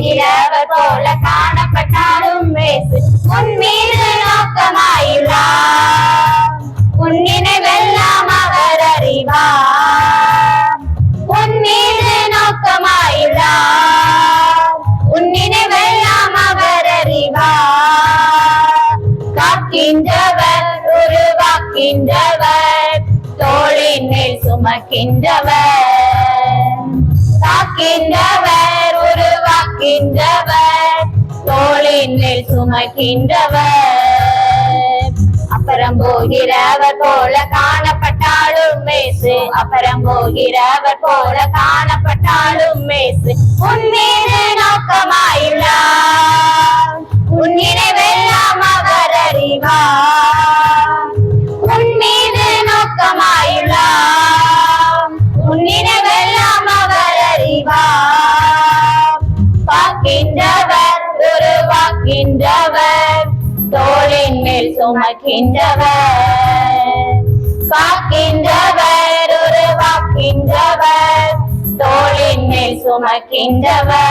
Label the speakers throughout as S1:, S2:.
S1: போகிறவர் போல காணப்பட்டாலும் வேசு உன் மீது நோக்கமாயுள்ளா உன் நினைவெல்லாம் அவர் அறிவா. உன் மீது நோக்கமாயுள்ளா உன் நினைவெல்லாம் அவர் அறிவா. காக்கின்றவர் உருவாக்கின்றவர் தோளின் மேல் சுமக்கின்றவர். என்மேல் சுமக்கின்றவர். அப்புறம் போகிறவர் போல காணப்பட்டாலும் மேசு. அப்புறம் போகிறவர் போல காணப்பட்டாலும் மேசு. உண்மை உருவாக்கின்றவர் தோளின் மேல் சுமக்கின்றவர். காக்கின்றவர் உருவாக்கின்றவர். தோளின் மேல் சுமக்கின்றவர்.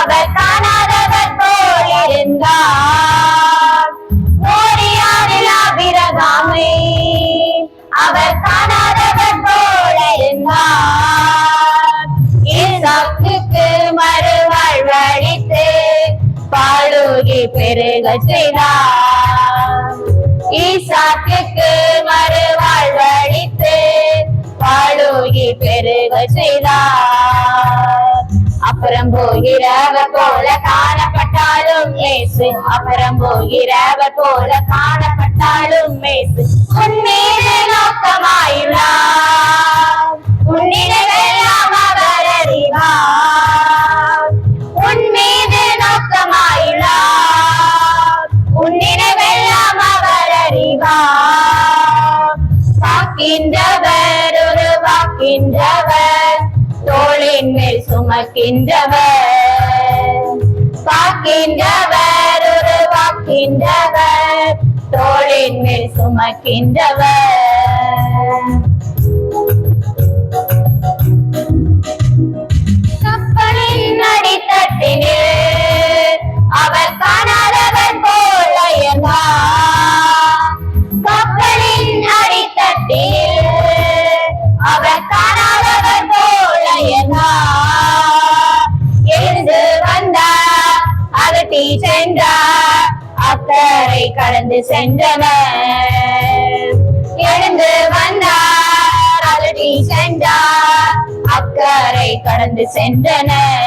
S1: அவர் காணாதவர் போல் இருந்தார். பெருக செய்தார். ஈசாக்குக்கு மறுவாழ்வழித்து பாலூகி பெருக செய்தார். அப்புறம் போகிறவர் போல காணப்பட்டாலும் அப்புறம் போகிறவர் போல காணப்பட்டாலும் காக்கின்றவர் உருவாக்கின்றவர் தோளின் மேல் சுமக்கின்றவர். காக்கின்றவர் உருவாக்கின்றவர் தோளின் மேல் சுமக்கின்றவர். சென்றார் அக்கறை கடந்து சென்றவர். எழுந்து வந்தார் அகட்டி சென்றார் அக்கறை கடந்து சென்றனர்.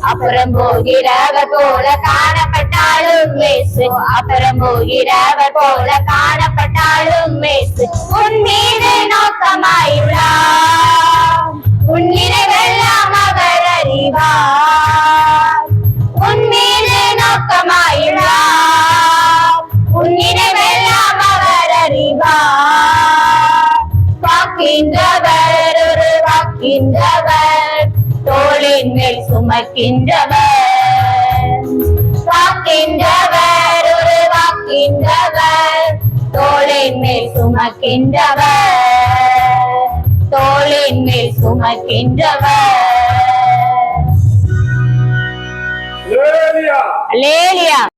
S1: அப்புறம் போகிறவர் போல காணப்பட்டாலும் மேசு. அப்புறம் போகிறவர் போல காணப்பட்டாலும் மேசு. உன் மீது நான் காக்கின்றவர் உருவாக்கின்றவர் தோளின் மேல் சுமக்கின்றவர். காக்கின்றவர் உருவாக்கின்றவர் தோளின் மேல் சுமக்கின்றவர். தோளின் மேல் சுமக்கின்றவர். லேலியா.